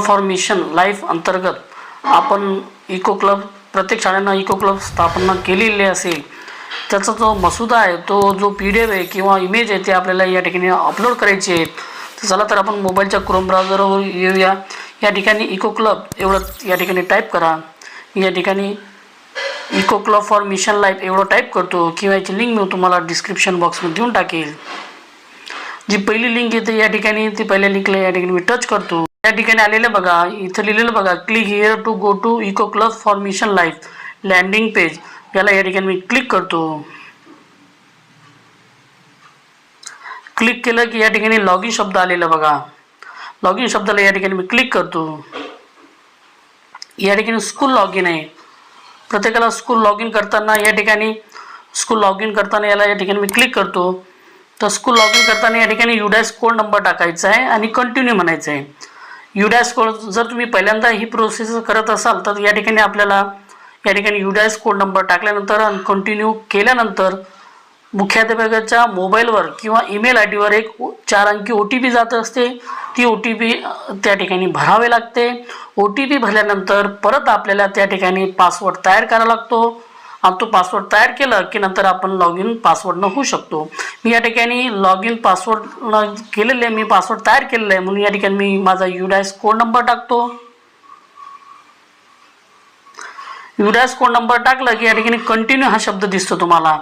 For mission life अंतर्गत आपण eco club प्रत्येक शाळांना इको क्लब स्थापना केलेली असेल त्याचा जो मसुदा आहे तो जो पी डी एफ आहे किंवा इमेज आहे ते आपल्याला या ठिकाणी अपलोड करायची आहेत. तर चला तर आपण मोबाईलच्या क्रोम ब्राउझरवर येऊया. या ठिकाणी इको क्लब एवढं या ठिकाणी टाईप करा. या ठिकाणी eco club for mission life एवढं टाईप करतो किंवा याची लिंक मी तुम्हाला डिस्क्रिप्शन बॉक्समध्ये देऊन टाकेल. जी पहिली लिंक येते या ठिकाणी ती पहिल्या लिंकला या ठिकाणी मी टच करतो. या ठिकाणी आलेलं बघा इथं लिहिलेलं बघा click here to go to eco club formation life landing page याला या ठिकाणी मी क्लिक करतो. क्लिक केलं की या ठिकाणी लॉग इन शब्द आलेला बघा. लॉग इन शब्दाला या ठिकाणी मी क्लिक करतो. या ठिकाणी स्कूल लॉग इन आहे. प्रत्येकाला स्कूल लॉग इन करताना या ठिकाणी स्कूल लॉग इन करताना याला या ठिकाणी मी क्लिक करतो. तर स्कूल लॉग इन करताना या ठिकाणी युडॅस कोड नंबर टाकायचा आहे आणि कंटिन्यू म्हणायचं आहे. युडॅस कोड जर तुम्ही पहिल्यांदा ही प्रोसेस करत असाल तर या ठिकाणी आपल्याला या ठिकाणी युडॅस कोड नंबर टाकल्यानंतर आणि कंटिन्यू केल्यानंतर मुख्याध्यापकाच्या मोबाईलवर किंवा ईमेल आय डीवर एक चार अंकी ओ टी पी जात असते. ती ओ टी पी त्या ठिकाणी भरावे लागते. ओ टी पी भरल्यानंतर परत आपल्याला त्या ठिकाणी पासवर्ड तयार करावा लागतो. आणि तो पासवर्ड तयार केलं की नंतर आपण लॉग इन पासवर्डनं होऊ शकतो. मी या ठिकाणी लॉग इन पासवर्ड केलेले आहे मी पासवर्ड तयार केलेलं आहे. म्हणून या ठिकाणी मी माझा युडायस कोड नंबर टाकतो. युडायस कोड नंबर टाकला की या ठिकाणी कंटिन्यू हा शब्द दिसतो तुम्हाला.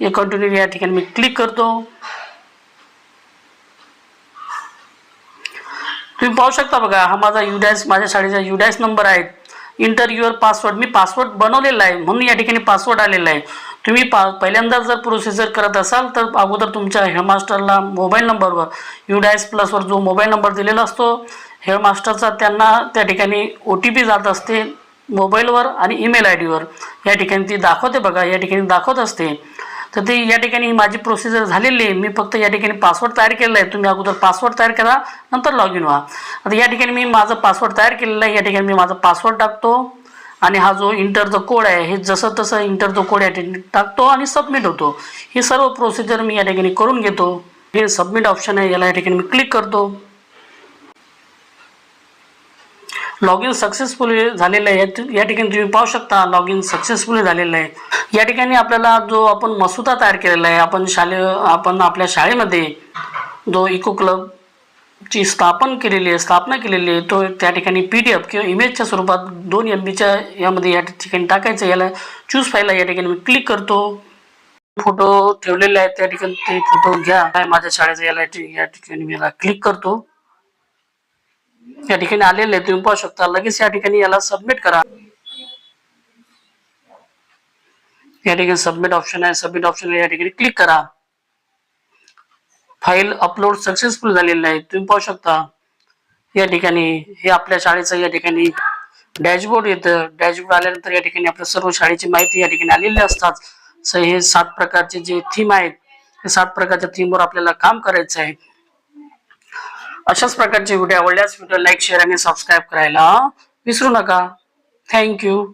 हे कंटिन्यू या ठिकाणी मी क्लिक करतो. तुम्ही पाहू शकता बघा हा माझा युडायस माझ्या शाळेचा युडायस नंबर आहे. इंटर युअर पासवर्ड मी पासवर्ड बनवलेला आहे. म्हणून या ठिकाणी पासवर्ड आलेला आहे. तुम्ही पा पहिल्यांदा जर प्रोसिजर करत असाल तर अगोदर तुमच्या हेडमास्टरला मोबाईल नंबरवर युडॅस प्लसवर जो मोबाईल नंबर दिलेला असतो हेडमास्टरचा त्यांना त्या ठिकाणी ओ टी पी जात असते मोबाईलवर आणि ईमेल आय डीवर या ठिकाणी ती दाखवते बघा या ठिकाणी दाखवत असते. तर ते या ठिकाणी माझी प्रोसिजर झालेली आहे. मी फक्त या ठिकाणी पासवर्ड तयार केलेला आहे. तुम्ही अगोदर पासवर्ड तयार करा नंतर लॉग इन व्हा. आता या ठिकाणी मी माझा पासवर्ड तयार केलेलं आहे. या ठिकाणी मी माझा पासवर्ड टाकतो. आणि हा जो इंटरचा कोड आहे हे जसं तसं इंटरचा कोड या ठिकाणी टाकतो आणि सबमिट होतो. ही सर्व प्रोसिजर मी या ठिकाणी करून घेतो. हे सबमिट ऑप्शन आहे याला या ठिकाणी मी क्लिक करतो. लॉग इन सक्सेसफुली झालेलं आहे या ठिकाणी तुम्ही पाहू शकता लॉग इन सक्सेसफुली झालेलं आहे. या ठिकाणी आपल्याला जो आपण मसुदा तयार केलेला आहे आपण शालेय आपण आपल्या शाळेमध्ये जो इको क्लब ची स्थापन केलेली आहे स्थापना केलेली आहे तो त्या ठिकाणी पी डी एफ किंवा इमेजच्या स्वरूपात दोन एम बीच्या यामध्ये या ठिकाणी टाकायचं याला चूज फायला या ठिकाणी मी क्लिक करतो. फोटो ठेवलेले आहेत त्या ठिकाणी ते फोटो घ्या. काय माझ्या शाळेचा याला या ठिकाणी मी याला क्लिक करतो. या ठिकाणी आलेले आहे तुम्ही पाहू शकता. लगेच या ठिकाणी याला सबमिट करा. या ठिकाणी सबमिट ऑप्शन आहे. सबमिट ऑप्शन या ठिकाणी क्लिक करा. फाईल अपलोड सक्सेसफुल झालेलं आहे तुम्ही पाहू शकता. या ठिकाणी हे आपल्या शाळेचं या ठिकाणी डॅशबोर्ड येतं. डॅशबोर्ड आल्यानंतर या ठिकाणी आपल्या सर्व शाळेची माहिती या ठिकाणी आलेली असतात. हे सात प्रकारचे जे थीम आहेत हे सात प्रकारच्या थीमवर आपल्याला काम करायचं आहे. अशाच प्रकारचे व्हिडिओ आवडल्यास व्हिडिओ लाईक शेअर आणि सबस्क्राईब करायला विसरू नका. थँक्यू